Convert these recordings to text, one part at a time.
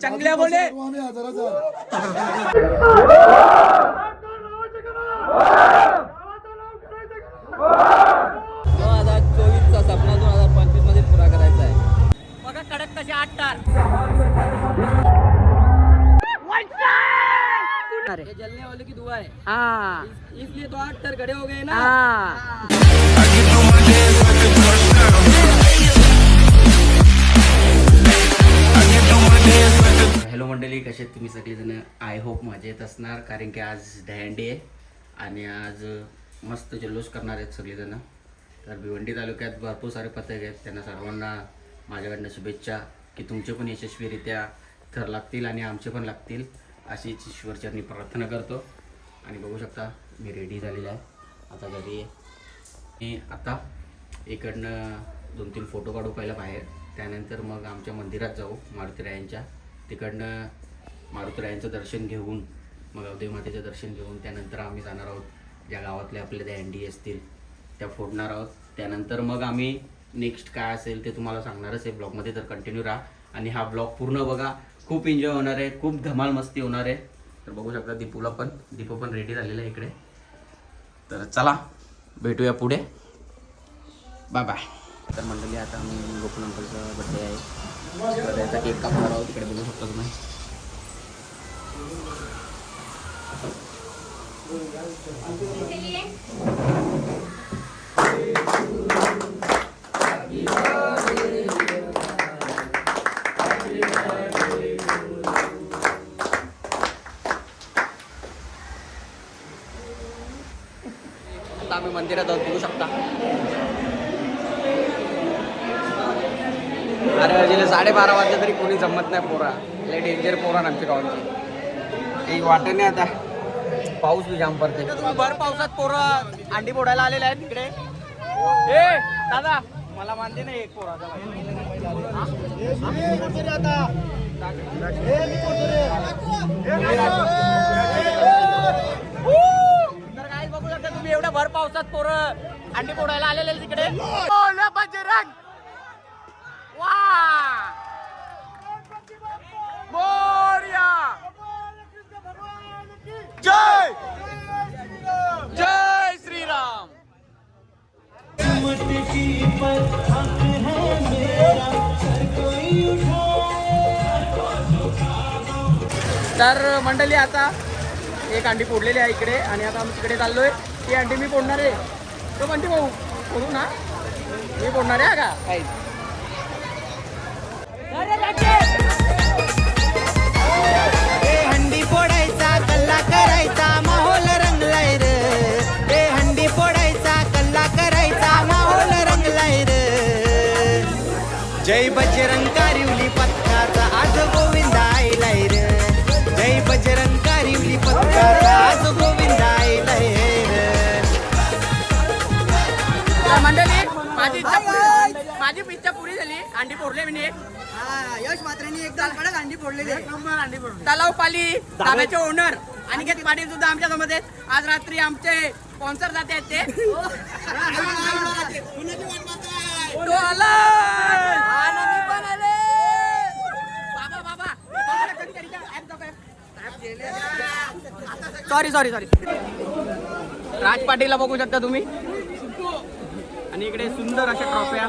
चांगल्या बोले. दोन हजार चोवीसचा सपना दोन हजार पंचवीसमध्ये पुरा करायचा आहे बघा कडक कसे आठ टार जलने वाले की दुआ है. हाँ इस- इसलिए तो आठ टार खड़े हो गए ना हॅलो मंडळी कसे आहेत तुम्ही सगळेजण? आय होप मजेत असणार कारण की आज दहंडी आहे आणि आज मस्त जल्लोष करणार आहेत सगळेजण. तर भिवंडी तालुक्यात भरपूर सारे पथक आहेत. त्यांना सर्वांना माझ्याकडनं शुभेच्छा की तुमचे पण यशस्वीरित्या थर लागतील आणि आमचे पण लागतील अशीच ईश्वरचरणी प्रार्थना करतो. आणि बघू शकता मी रेडी झालेला आहे. आता घरी आहे. मी आता इकडनं दोन तीन फोटो काढू पहिला बाहेर. त्यानंतर मग आमच्या मंदिरात जाऊ मारुतीरायांच्या. तिकडनं मारुतीरायांचं दर्शन घेऊन मग अवदेवी मातेचं दर्शन घेऊन त्यानंतर आम्ही जाणार आहोत. ज्या गावातल्या आपल्या त्या अँडी असतील त्या फोडणार आहोत. त्यानंतर मग आम्ही नेक्स्ट काय असेल ते तुम्हाला सांगणारच आहे. ब्लॉगमध्ये तर कंटिन्यू राहा. आणि हा ब्लॉग पूर्ण बघा. खूप एन्जॉय होणार आहे. खूप धमाल मस्ती होणार आहे. तर बघू शकता दीपूला पण. दीपू पण रेडी झालेला आहे इकडे. तर चला भेटूया पुढे. बाय बाय तर मंडळी आता आम्ही गोकुल अंकलचा बड्डे आहे. त्याचा केक कापणार आहोत तिकडे बघू शकता तुम्ही. आता आम्ही मंदिरात जाऊन बघू शकता. अरे अजिले साडेबारा वाजले तरी कोणी जमत नाही पोरा लय डेंजर पोरा ना आमच्या गावांची एक वाटत नाही आता पाऊस बी जाम पडते भर पावसात पोरं अंडी फोडायला आलेले आहेत तिकडे ए दादा मला मानते नाही एक पोराचा तर काय बघू शकता तुम्ही एवढ्या भर पावसात पोरं अंडी फोडायला आलेले तिकडे बजरंग वा मोरया जय जय श्रीराम तर मंडळी आता एक अंडी फोडलेली आहे इकडे आणि आता आम्ही तिकडे चाललोय. ती अंडी मी फोडणार आहे. तो म्हणते भाऊ फोडू ना. मी फोडणार आहे का? काही हंडी फोडायचा कल्ला करायचा माहोल रंगलाय र. ए हंडी फोडायचा कल्ला करायचा माहोल रंगलाय र. जय बजरंग कारिवली पथकाचा आज गोविंद आयलाय र. जय बजरंग कारिवली पथकाचा आज गोविंद आयलाय र. मंडळी माझी इच्छा पुरी माझी इच्छा पुरी झाली. अंडी फोडले मी एक यश मात्रेनी एकदम कडक अंडी फोडलेली अंडी फोडली तलाव पाली धाब्याचे ओनर अनिकेत पाटील सुद्धा आमच्यासोबत आहेत आज रात्री आमचे स्पॉन्सर जाते आहेत ते तो आलाय! बाबा, बाबा. सॉरी सॉरी सॉरी राज पाटीलला बघू शकता तुम्ही आणि इकडे सुंदर अशा ट्रॉफ्या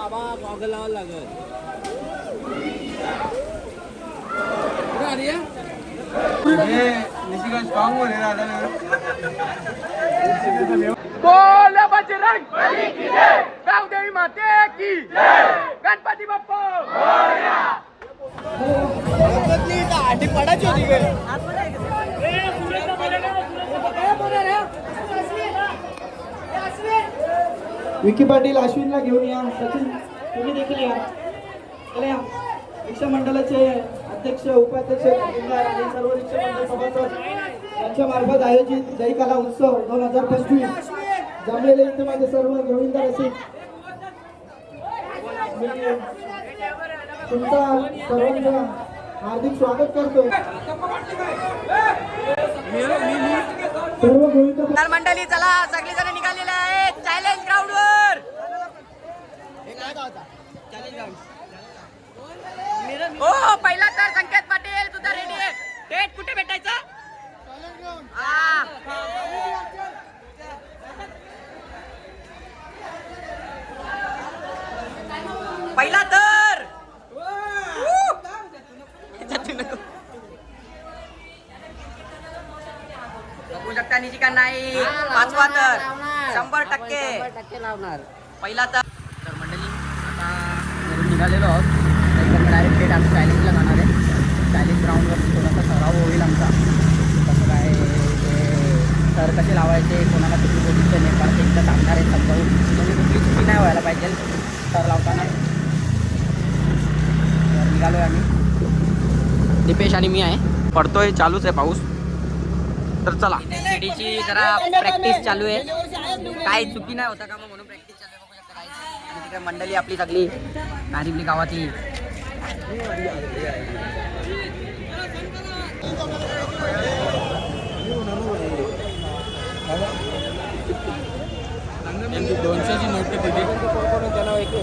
बोल बजरंग! गावदेवी माते की! गणपती बाप्पा! अंडी पडायची होती विकी पाटील अश्विनला घेऊन या सचिन तुम्ही देखील या. चला या. रिक्षा मंडळाचे अध्यक्ष उपाध्यक्ष आणि सर्व रिक्षा मंडळ सभासद यांच्या मार्फत आयोजित जय कला उत्सव दोन हजार पंचवीस. जमलेले इथे माझे सर्व गोविंद रसिक मी तुमचा सर्वांचं हार्दिक स्वागत करतो. सर्व गोविंद मंडळी चला सगळी जण निघालेले आहेत. चॅलेंज ग्राउंड वर. ओ पहिला तर संकेत पाटील तुझा कुठे भेटायचा? पहिला तर. बघू शकता निजिका नाही पाचवा तर. शंभर टक्के. पहिला तर. मंडळी आता निघालेलो आहोत. डायरेक्ट आम्ही चॅलेंजला जाणार आहे. चॅलेंज ग्राउंडवर थोडासा सराव होईल आमचा. कसं काय ते सर कसे लावायचे कोणाला किती पोझिशन आहे परत एकदा सांगणार आहे समजावून म्हणजे कुठली चुकी नाही व्हायला पाहिजे. सर लावताना. तर निघालो आहे आम्ही. दीपेश आणि मी आहे. पडतोय चालूच आहे पाऊस. तर चला. सीडीची जरा प्रॅक्टिस चालू आहे. काय चुकी नाही होता का मग म्हणून प्रॅक्टिस चालू आहे. तिकडे मंडळी आपली सगळी. नारिवली गावातली.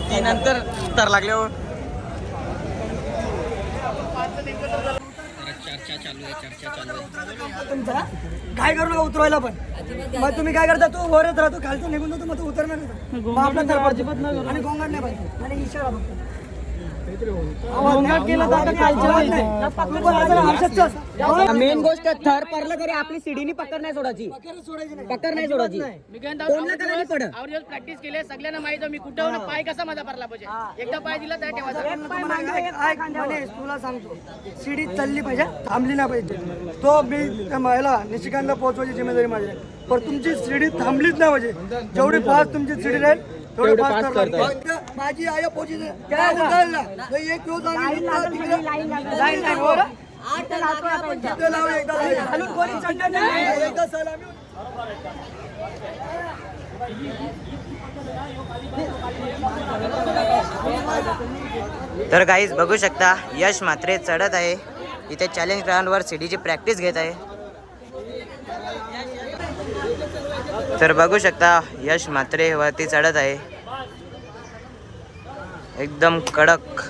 ती नंतर तर लागल्यावर चर्चा चालू आहे चर्चा चालू आहे. तुमचा काय करू नका उतरवायला पण. मग तुम्ही काय करता तू वरच राहतो खालचं निघून जातो मग तू उतरणार आणि गोंगाट नाही पाहिजे. आणि इशारा फक्त मेन गोष्ट थर पडलं तरी आपली सीडीनी पकड नाही सोडायची. पकड सोडायची नाही. सोडायची. प्रॅक्टिस केली सगळ्यांना माहीत आहे. मी कुठं पाय कसा माझा पडला पाहिजे? एकदा पाय दिला तर ठेवायचा. तुला सांगतो. शिडी चालली पाहिजे थांबली नाही पाहिजे. तो मी त्या महिला निशिकांना पोहोचवायची जिम्मेदारी माझी. पण तुमची शिडी थांबलीच नाही पाहिजे. जेवढी फास्ट तुमची शिडी राहील तेवढी फक्त माझी आई उचलला नाही, एक तिकडं- लाईन? तिथं लावू एकदा कोणी नाही. एकदा तर काहीच बघू शकता यश मात्रे चढत आहे. इथे चॅलेंज ग्राउंडवर सीडीची प्रॅक्टिस घेत आहे. तर बघू शकता यश मात्रे वरती चढत आहे. एकदम कडक.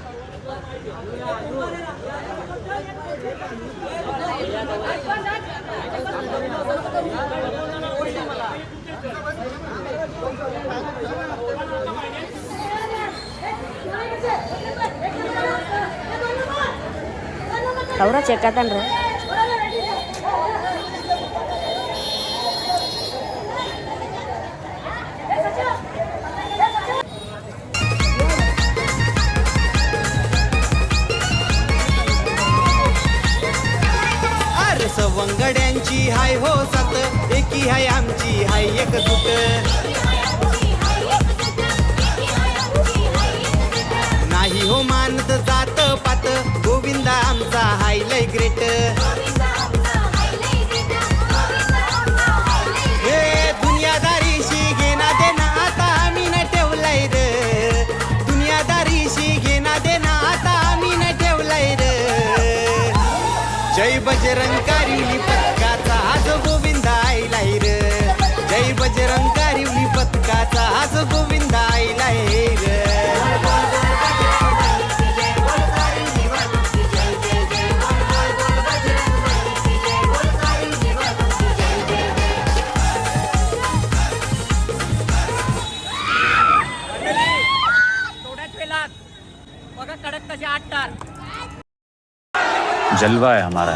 Ahora cekatan आमची हाय हो सात एकी हाय आमची हाय एक जुट नाही हो मानत जात पात गोविंदा जलवा है हमारा.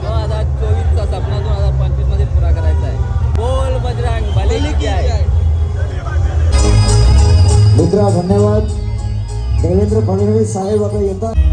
दोन हजार चोवीसचा सपना दोन हजार पंचवीसमध्ये पुरा करायचा आहे बोल बजरंग भले की आहे मित्रा धन्यवाद. देवेंद्र फडणवीस साहेब आता येतात.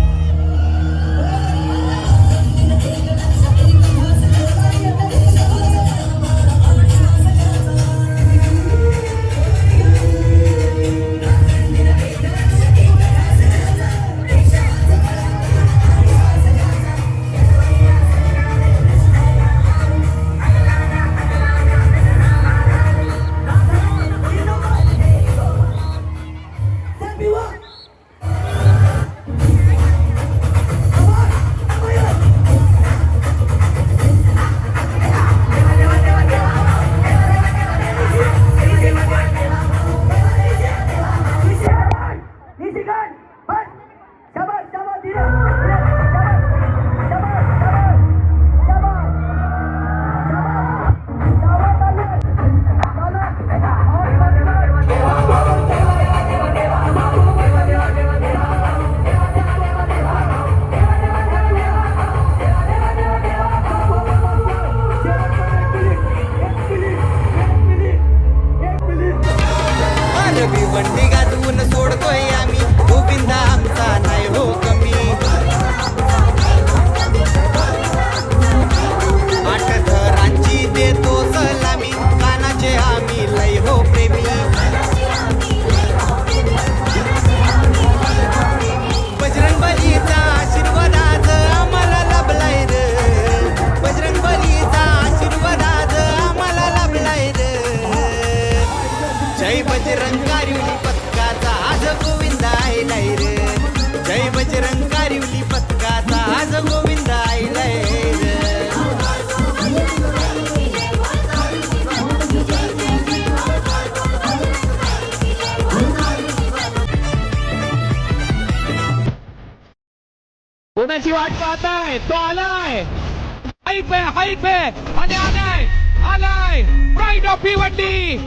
पाहताय तो आलाय. हाईप आहे हाईप आहे आणि आलाय आलाय. प्राईड ऑफ भिवंडी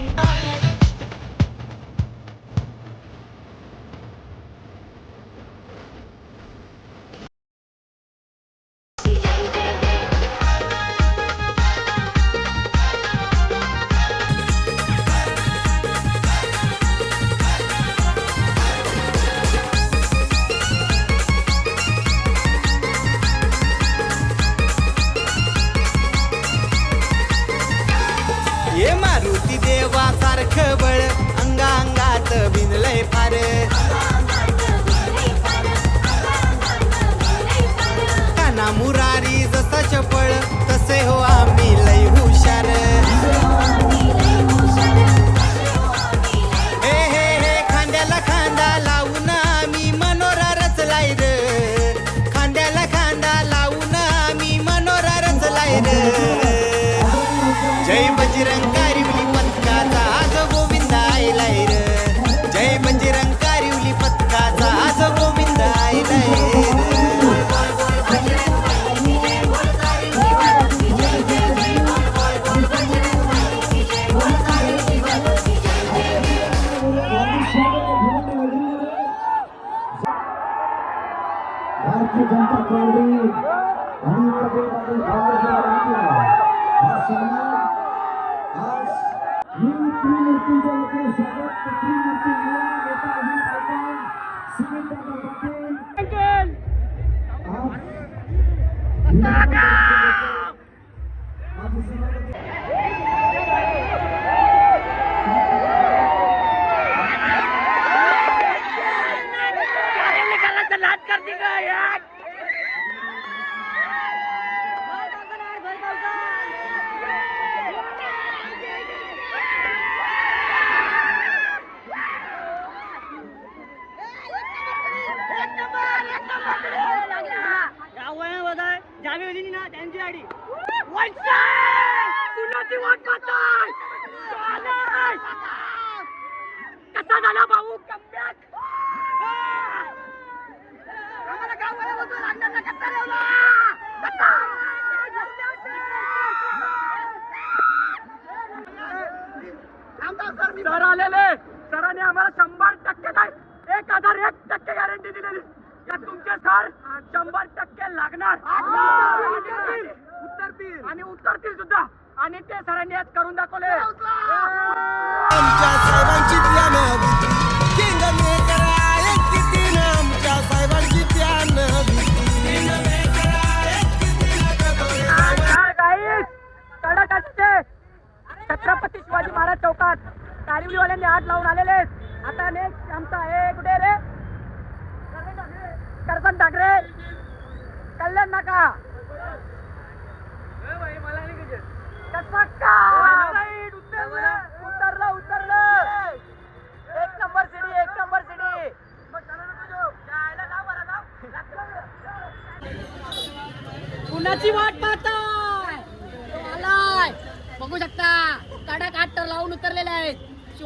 आणि उत्तर प्रदेशातील काँग्रेसच्या वतीनं हा सन्मान आज ही त्रिमूर्तींच्या वतीने स्वागत त्रिमूर्ती मुलांना नेता ही आयकॉन सुनीलदादा पाटील आज माजी सभापती सर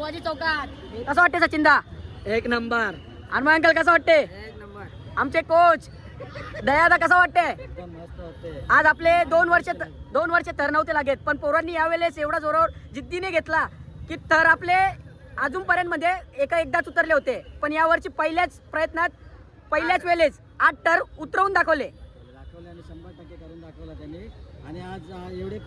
शिवाजी चौकात. कसं वाटते सचिनदा? एक नंबर. हनुमान अंकल कसं वाटते आमचे कोच दयादा कसं वाटते आज आपले दोन वर्ष दोन वर्ष थर नव्हते लागेत पण पोरांनी यावेळेस एवढा जोरावर जिद्दीने घेतला की थर आपले अजूनपर्यंत मध्ये एका एकदाच उतरले होते. पण यावर्षी पहिल्याच प्रयत्नात पहिल्याच वेळेस आठ तर उतरवून दाखवले. दाखवले आणि शंभर टक्के करून दाखवला त्यांनी. आणि आज एवढे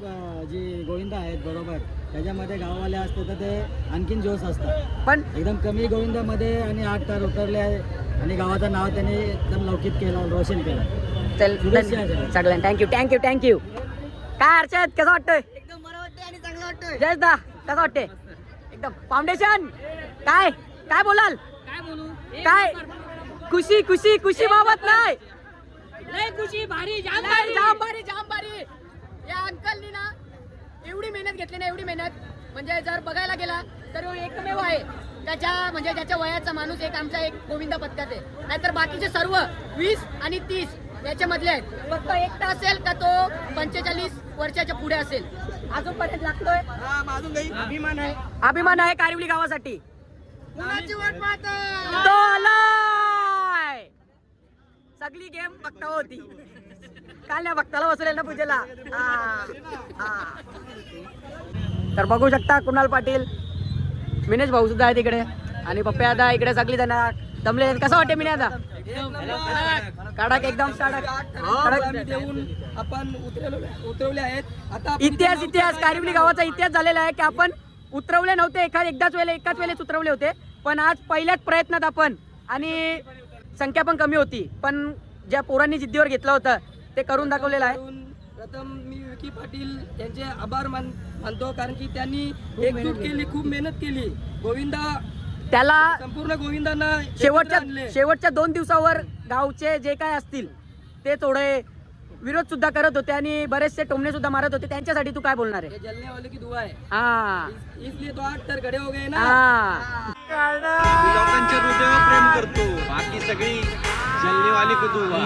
जी गोविंद आहेत बरोबर. त्याच्यामध्ये गाववाले असते तर ते आणखीन जोश असतात. पण एकदम कमी गोविंदामध्ये आणि आठ तार उतरले आहे आणि गावाचं नाव त्यांनी एकदम लौकिक केलं रोशन केलं. चल आहे. सगळ्यांना. थँक्यू थँक्यू थँक्यू काय हर्षद कसं वाटतंय? एकदम बरं वाटतंय आणि चांगलं वाटतंय. जयस दा कसं वाटते एकदम फाउंडेशन काय? काय बोलाल? काय बोलू? काय? खुशी खुशी खुशी बाबत नाही. लय खुशी भारी जाम भारी जाम भारी जाम भारी या अंकलनी ना एवढी मेहनत घेतली ना एवढी मेहनत. म्हणजे जर बघायला गेला तर एकमेव आहे. त्याच्या म्हणजे ज्याच्या वयाचा माणूस एक आमचा एक गोविंद पथकात आहे. नाहीतर बाकीचे सर्व वीस आणि तीस याच्या मधले आहेत. फक्त एकटा असेल का तो पंचेचाळीस वर्षाच्या पुढे असेल? अजूनपर्यंत लागतोय? अभिमान आहे. अभिमान आहे कारिवली गावासाठी. कुणाची वाट पाहताय तो आलाय! सगळी गेम बघता होती. काल नाही बघताला बसवलेल ना पूजेला. तर बघू शकता कुणाल पाटील मिनेश भाऊ सुद्धा आहे तिकडे आणि पप्पे आता इकडे सगळी जण दमले कसं वाटते मिने आता? कडक एकदम देऊन आपण उतरवले आहेत. आता इतिहास इतिहास. कारिवली गावाचा इतिहास झालेला आहे की आपण उतरवले नव्हते. एका एकदाच वेळेला एकाच वेळेस उतरवले होते. पण आज पहिल्याच प्रयत्नात आपण आणि संख्या पण कमी होती. पण ज्या पोरांनी जिद्दीवर घेतलं होतं ते करून दाखवलेलं आहे. प्रथम मी विकी पाटील यांचे आभार मान मानतो कारण की त्यांनी एकजूट केली खूप मेहनत केली. गोविंदा त्याला संपूर्ण गोविंदांना शेवटच्या आणले. शेवटच्या दोन दिवसावर गावचे जे काय असतील ते थोडे विरोध सुद्धा करत होते आणि बरेचसे टोमणे सुद्धा मारत होते. त्यांच्यासाठी तू काय बोलणार आहे? ये जलने वाले की दुआ है हा. इस- इसलिए तो आज तर खड़े हो गए ना. हा. लोकांच्या हृदयावर प्रेम करतो. बाकी सगळी कुतुबा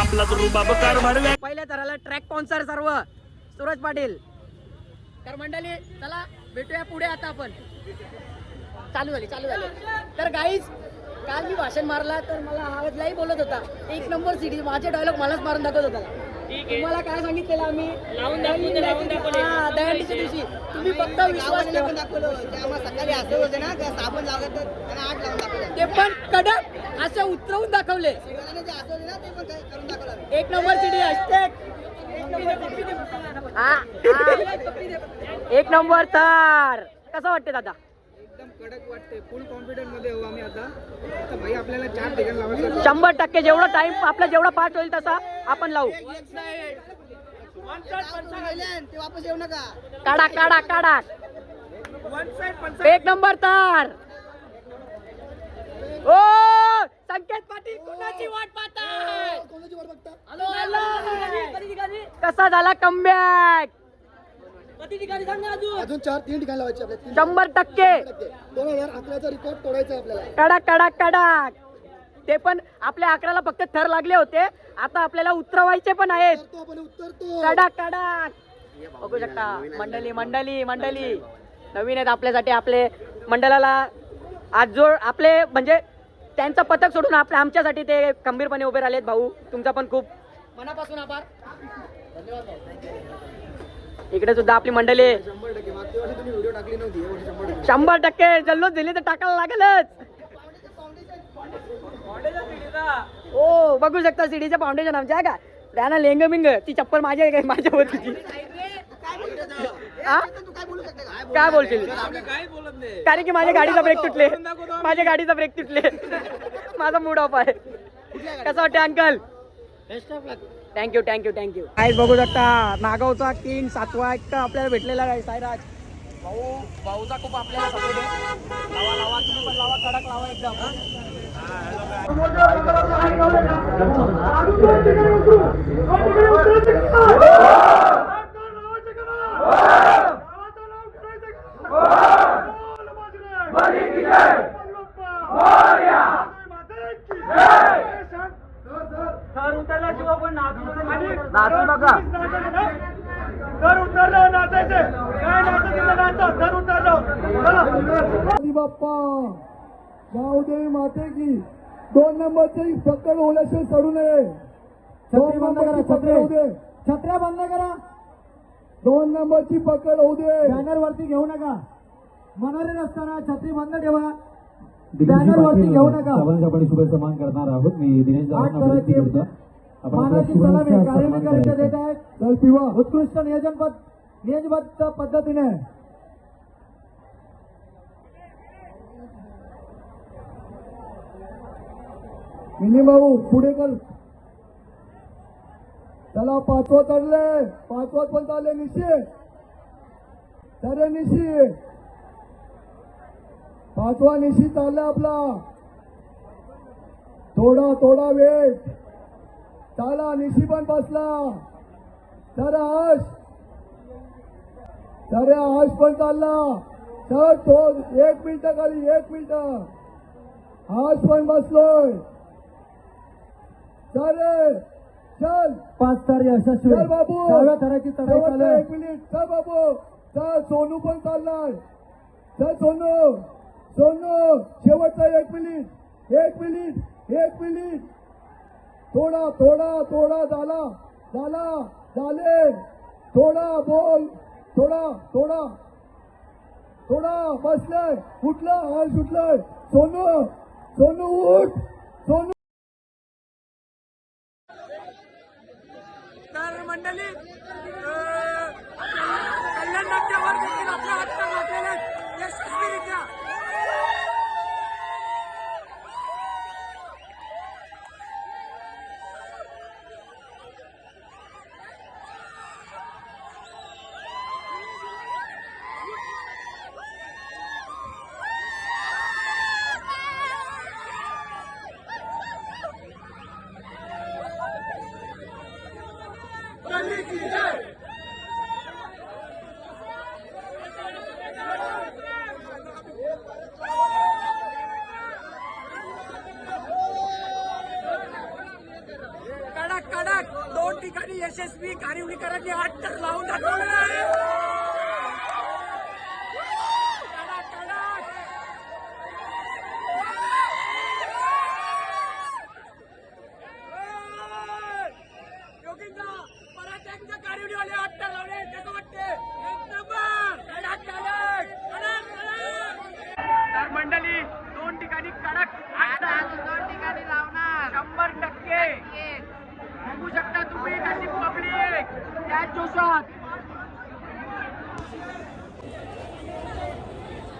आपला तो रुबाब कारभार पहिल्या तराला ट्रॅक स्पॉन्सर सर्व. सूरज पाटील. तर मंडळी चला भेटूया पुढे आता आपण. चालू झाली चालू झाली. तर गाईज काल मी भाषण मारला तर मला आवाजलाही बोलत होता. एक नंबर सिटी माझे डायलॉग मलाच मारून दाखवत होता. तुम्हाला काय सांगितलेलं आम्ही? लावून दिवशी. तुम्ही फक्त विश्वास ठेवा. ते पण कडक असे उतरवून दाखवले. एक नंबर सिटी हॅशटॅग. एक नंबर तर कसं वाटते दादा? एकदम कडक वाटते फुल कॉन्फिडन्समध्ये हो आम्ही आता. आता भाई आपल्याला चार ठिकाण लावायचं शंभर टक्के जेवढा टाइम आपला जेवढा पाठ होईल तसा आपण लावू. काढा काढा काढा. एक नंबर तर ओ संकेत पाटील कुणाची वाट पाहताय. कसा झाला कमबॅक अजून? चार तीन ठिकाण लावायचे आपल्याला. शंभर टक्के. दोन हजार अकराचा रिकॉर्ड तोडायचा आपल्याला. कडक कडक कडक. ते पण आपल्या अकराला फक्त थर लागले होते. आता आपल्याला उतरवायचे पण आहेत. तो आपण उतरतो. कडक कडक. बघू शकता. मंडळी मंडळी मंडळी. नवीन आहेत आपल्यासाठी आपले मंडळाला आज जो आपले म्हणजे त्यांचं पथक सोडून आपल्या आमच्यासाठी ते खंबीरपणे उभे राहिलेत भाऊ. तुमचा पण खूप मनापासून आभार. इकडे सुद्धा आपली मंडळी. शंभर टक्के मागच्या जल्लोष दिली तर टाकायला लागेलच. हो बघू शकता सिडीचं फाउंडेशन आमच्या आहे का? त्यानं लेंग बिंग ती चप्पल माझ्या माझ्या होती काय बोलशील? कारण की माझ्या गाडीचा ब्रेक तुटले. माझ्या गाडीचा ब्रेक तुटले. माझा मूड ऑफ आहे. कसं वाटतं अंकल? थँक्यू थँक्यू थँक्यू आज बघू शकता नागावचा किंग सातवा एक आपल्याला भेटलेला आहे साईराज. भाऊ भाऊचा खूप आपल्याला सपोर्ट आहे. लावा लावा तुम्ही पण लावा कडक लावा एकदम. नाचू नका बाप्पा जाऊ दे माते की दोन नंबरचे पकड होल्याशिवाय सड़ू नये छत्री बंद करा छत्री छत्र्या बंद करा. दोन नंबरची पकड होऊ दे. बॅनर वरती घेऊ नका. मनोरे असताना छत्री बंद ठेवा. बॅनर वरती घेऊ नका. आपण शुभेच्छा मान करणार आहोत. मी दिनेश देत चल पिवा. उत्कृष्ट नियोजन नियोजनबद्ध पद्धतीने. मिनी भाऊ पुढे कर चला पाचवा चढले पाचवा पण चालले निशी सर निशी पाचवा निशी चालला आपला. थोडा थोडा वेळ. चला निशी पण बसला. तर आश सर आश पण चालला. सर तो एक मिनिट खाली एक मिनिट. आश पण बसलोय. चालेल चल. पाच तारी यशस्वी. चल बाबू. सहाव्या थराची एक मिनिट चल बाबू. चल सोनू पण चाललाय चल सोनू. सोनू शेवटचा एक मिनिट एक मिनिट एक मिनिट थोडा थोडा थोडा झाला. झाला. झाले. थोडा बोल. थोडा थोडा. थोडा बसलाय. उठला हाल सुटलाय. सोनू. सोनू उठ. सोनू.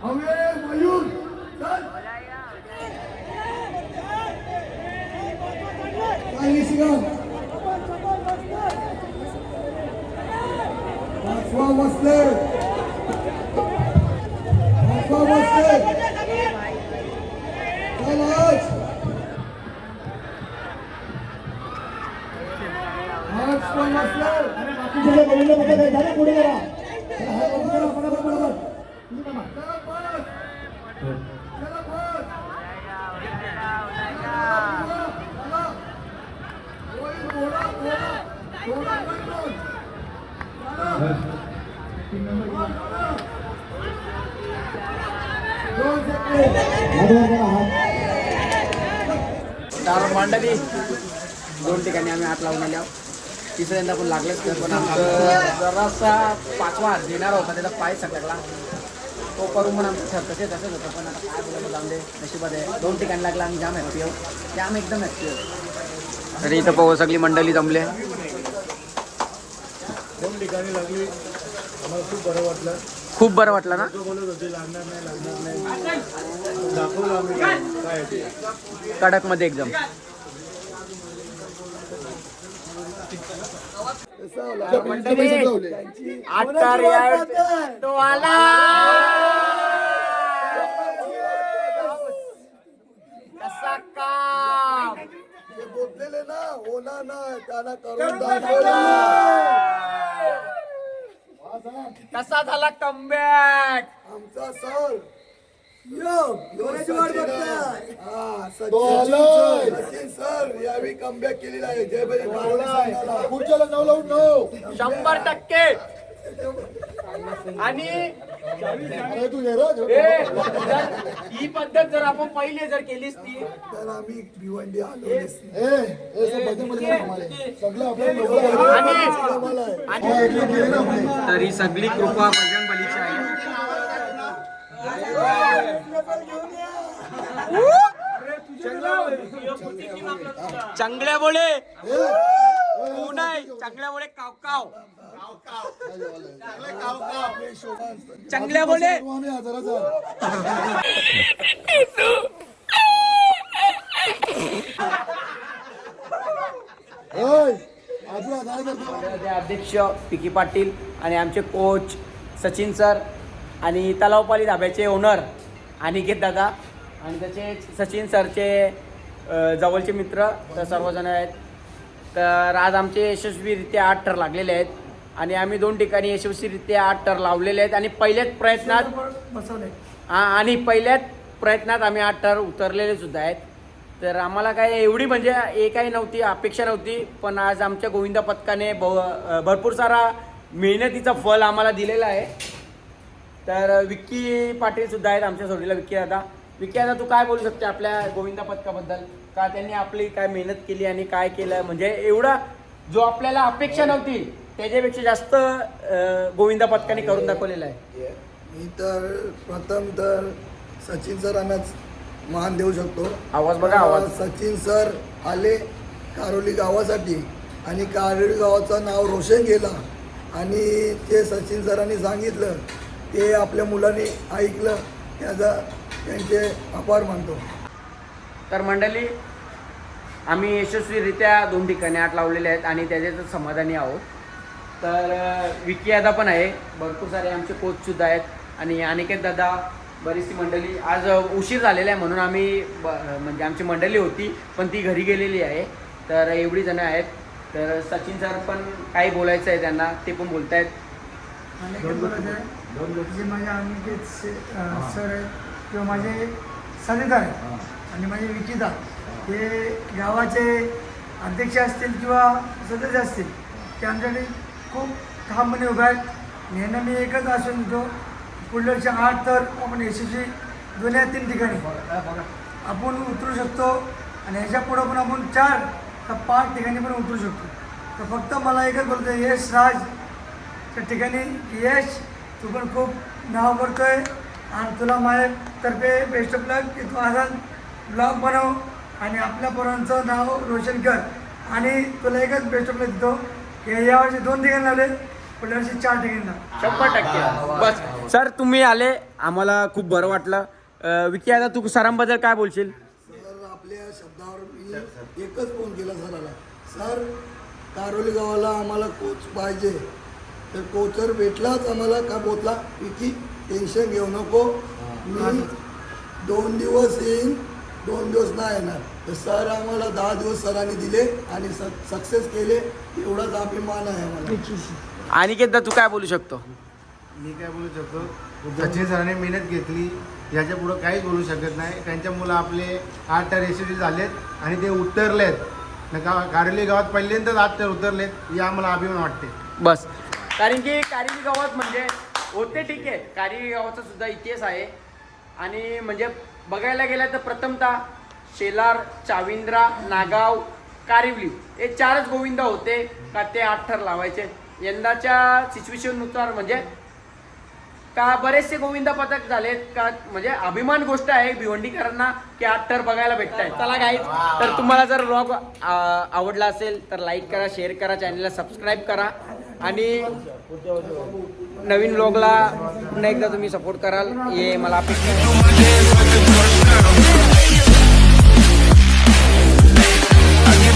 Amen. आम्ही हात लावून आले आहोत तिसऱ्यांदा पण लागलेच नाही पण आमचं जरासा पाचवा हात देणार होता त्याचा पाय सटकला. तो करून पण आमचं ठरतं ते तसंच होतं पण आता काय बोलायचं जाऊन दे नशिबात आहे. दोन ठिकाणी लागला आम्ही जाम हॅप्पी आहोत जाम एकदम हॅप्पी आहोत तरी इथं पाहू सगळी मंडळी जमले दोन ठिकाणी लागली. आम्हाला खूप बरं वाटलं. खूप बरं वाटलं ना? बोलत होते लागणार ते कसा काम? जे बोललेले ना होणार नाही त्यांना करून दाखवलं. कसा झाला कमबॅक आमचा सर. सचिन सर यावेळी कमबॅक केलेला आहे जय बजे पुढच्याला नऊ लावून नऊ शंभर टक्के आणि अरे तू ये रे, ए, जर ही पद्धत जर आपण पहिली जर केलीस ती तर आम्ही भिवंडी आलो सगळं तरी सगळी कृपा बजरंग बलीची आहे चांगल्या बोले. नाही चांगल्या बोले काव काव चांगल्या बोले. अध्यक्ष पिकी पाटील आणि आमचे कोच सचिन सर आणि तलावपाली धाब्याचे ओनर अनिकेत दादा आणि त्याचे सचिन सरचे जवळचे मित्र तर सर्वजण आहेत. तर आज आमचे यशस्वीरित्या आठ ठर लागलेले आहेत आणि आम्ही दोन ठिकाणी यशस्वीरित्या आठ ठर लावलेले आहेत आणि पहिल्याच प्रयत्नात बसवले हा आणि पहिल्याच प्रयत्नात आम्ही आठ ठर उतरलेले सुद्धा आहेत. तर आम्हाला काय एवढी म्हणजे हे काही नव्हती अपेक्षा नव्हती पण आज आमच्या गोविंदा पथकाने ब भरपूर सारा मेहनतीचं फल आम्हाला दिलेलं आहे. तर विक्की पाटील सुद्धा आहेत आमच्या सोडीला विक्की दादा. विकी आता तू काय बोलू शकते आपल्या गोविंदा पथकाबद्दल का त्यांनी आपली काय मेहनत केली आणि काय केलं? म्हणजे एवढा जो आपल्याला अपेक्षा नव्हती त्याच्यापेक्षा जास्त अं, गोविंदा पथकाने करून दाखवलेलं आहे. मी तर प्रथम तर सचिन सरांनाच मान देऊ शकतो. आवाज बघा, आवाज. सचिन सर आले कारोली गावासाठी आणि कारोली गावाचं नाव रोशन केलं आणि ते सचिन सरांनी सांगितलं ते आपल्या मुलांनी ऐकलं त्याचा त्यांचे आभार मानतो. तर मंडळी आम्ही यशस्वीरित्या दोन ठिकाणी आठ लावलेले आहेत आणि त्याच्यातच समाधानी आहोत. तर विकी दादा पण आहे. भरपूर सारे आमचे कोच सुद्धा आहेत. आणि अनिकेत दादा बरीचशी मंडळी. आज उशीर झालेला आहे म्हणून आम्ही ब म्हणजे आमची मंडळी होती पण ती घरी गेलेली आहे. तर एवढी जणं आहेत. तर सचिन सर पण काही बोलायचं आहे त्यांना ते पण बोलत आहेत सर आहेत. किंवा माझे आहेत. आणि माझे विकिता हे गावाचे अध्यक्ष असतील किंवा सदस्य असतील ते आमच्याकडे खूप ठामपणे उभे आहेत. नेहमी मी एकच आश्वासन देतो पुढल्या वर्षी आठ तर आपण यशस्वी दोन या तीन ठिकाणी. आपण उतरू शकतो आणि ह्याच्या पुढं पण आपण चार तर पाच ठिकाणी पण उतरू शकतो. तर फक्त मला एकच बोलतो यश राज. त्या ठिकाणी यश तू पण खूप नाव करतोय. आणि तुला माझ्यातर्फे बेस्ट ऑफ लक की तू असा ब्लॉग बनव आणि आपल्या पोरांचं नाव रोशन कर. आणि तुला एकच बेस्ट ऑफ लक देतो की यावर्षी दोन ठिकाणी लावले पुढल्या वर्षी चार ठिकाणी लाव. शंभर टक्के. बस. सर तुम्ही आले आम्हाला खूप बरं वाटलं. अं, विकी आता तू सरांबद्दल काय बोलशील? सर आपल्या शब्दावर मी एकच फोन केला सराला. सर कारोली गावाला आम्हाला कोच पाहिजे. तर कोचर भेटलाच आम्हाला का बोतला? की टेन्शन घेऊ नको. मी दोन दिवस येईन दोन दिवस नाही येणार. तर सर आम्हाला दहा दिवस सरांनी दिले आणि सक्सेस केले. एवढाच अभिमान आहे आम्हाला. अनिकेत तू काय बोलू शकतो? मी काय बोलू शकतो? सचिन सरांनी मेहनत घेतली. याच्या पुढं काहीच बोलू शकत नाही. त्यांच्या मुलं आपले आठ तर यशस्वी झालेत आणि ते उतरलेत. न का कार्याली गावात पहिल्यांदाच आठ तर उतरलेत. हे आम्हाला अभिमान वाटते. बस. कारण की कारिली गावात म्हणजे होते ठीक आहे. कारिली गावाचा सुद्धा इतिहास आहे. आणि म्हणजे बघायला गेलं तर प्रथमतः शेलार चाविंद्रा नागाव कारिवली हे चारच गोविंदा होते का ते आठ ठर लावायचे. यंदाच्या सिच्युएशननुसार म्हणजे का बरेचसे गोविंदा पथक झालेत का? म्हणजे अभिमान गोष्ट आहे भिवंडीकरांना की आठ तर बघायला भेटत आहे चला काही तर तुम्हाला जर ब्लॉग आवडला असेल तर लाईक करा शेअर करा चॅनलला सबस्क्राईब करा. आणि नवीन ब्लॉगला पुन्हा एकदा तुम्ही सपोर्ट कराल. हे मला अपेक्षा